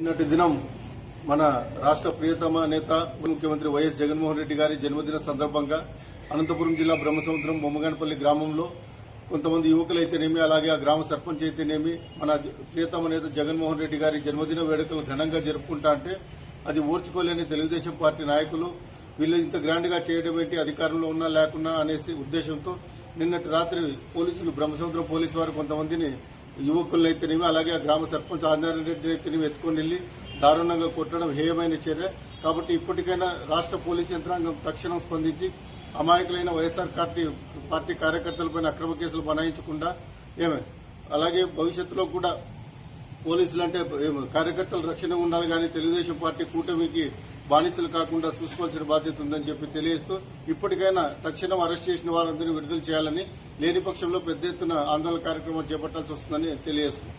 నిన్నటి దినం మన రాష్ట్ర ప్రియతమ నేత ముఖ్యమంత్రి వైఎస్ జగన్మోహన్ రెడ్డి గారి జన్మదిన సందర్భంగా అనంతపురం జిల్లా బ్రహ్మసముద్రం బొమ్మగానపల్లి గ్రామంలో కొంతమంది యువకులైతేనేమి అలాగే ఆ గ్రామ సర్పంచ్ అయితేనేమి మన ప్రియతమ నేత జగన్మోహన్ రెడ్డి గారి జన్మదిన వేడుకలు ఘనంగా జరుపుకుంటా అంటే అది ఓర్చుకోలేని తెలుగుదేశం పార్టీ నాయకులు వీళ్ళు ఇంత గ్రాండ్గా చేయడం ఏంటి అధికారంలో ఉన్నా లేకున్నా అనేసి ఉద్దేశంతో నిన్నటి రాత్రి పోలీసులు బ్రహ్మసముద్రం పోలీసు వారు కొంతమందిని యువకులైతేనేమి అలాగే ఆ గ్రామ సర్పంచ్ ఆంజనేయ రెడ్డి అయితేనేమి ఎత్తుకొని వెళ్ళి దారుణంగా కొట్టడం హేయమైన చర్య. కాబట్టి ఇప్పటికైనా రాష్ట్ర పోలీసు యంత్రాంగం తక్షణం స్పందించి అమాయకులైన వైఎస్ఆర్ పార్టీ పార్టీ కార్యకర్తలపైన అక్రమ కేసులు బనాయించకుండా ఏమే అలాగే భవిష్యత్తులో కూడా పోలీసులు అంటే కార్యకర్తలు రక్షణ ఉండాలి కానీ తెలుగుదేశం పార్టీ కూటమికి బానిసలు కాకుండా చూసుకోవాల్సిన బాధ్యత ఉందని చెప్పి తెలియజేస్తూ ఇప్పటికైనా తక్షణం అరెస్ట్ చేసిన వారందరినీ విడుదల చేయాలని లేని పక్షంలో పెద్ద ఎత్తున ఆందోళన కార్యక్రమం చేపట్టాల్సి వస్తుందని తెలియజేస్తుంది